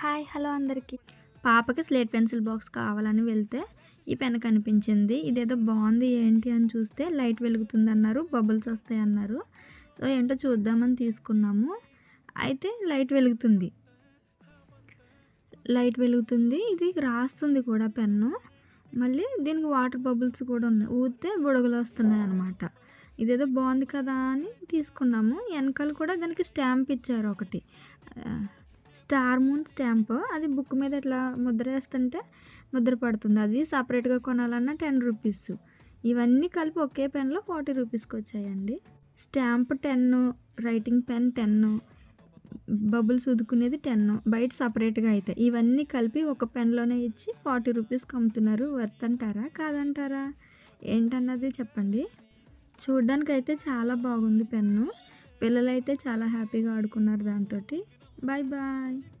Hi hello అందరికీ. పాపకి slate pencil box కావాలని వెళ్తే ఈ పెన్ కనిపించింది. ఇదేదో బాగుంది ఏంటి అని చూస్తే లైట్ వెలుగుతుంది అన్నారు బబుల్స్ వస్తాయి అన్నారు సో ఏంటో చూద్దామని తీసుకున్నాము. అయితే లైట్ వెలుగుతుంది. లైట్ వెలుగుతుంది ఇది రాస్తుంది కూడా పెన్ను. మళ్ళీ దీనికి వాటర్ బబుల్స్ కూడా ఉన్నాయి. ఊతే బుడగలు వస్తున్నాయి అన్నమాట ఇదేదో బాగుంది కదా అని తీసుకున్నాము. వెనకాల కూడా దానికి స్టాంప్ ఇచ్చారు ఒకటి. Star moon stamp. అది బుక్ మీద ఇట్లా ముద్ర వేస్తుంటే ముద్ర పడుతుంది. అది సపరేట్గా కొనాలన్నా టెన్ రూపీస్. ఇవన్నీ కలిపి ఒకే పెన్లో ఫార్టీ రూపీస్కి వచ్చాయండి. Stamp ten writing pen ten bubbles ఉదుకునేది ten బయట సపరేట్గా అయితే. ఇవన్నీ కలిపి ఒక పెన్లోనే ఇచ్చి ఫార్టీ రూపీస్కి అమ్ముతున్నారు. వర్త్ అంటారా? కాదంటారా? ఏంటన్నది చెప్పండి. చూడ్డానికైతే అయితే చాలా బాగుంది పెన్ను. పిల్లలైతే చాలా హ్యాపీగా ఆడుకున్నారు దాంతో Bye bye.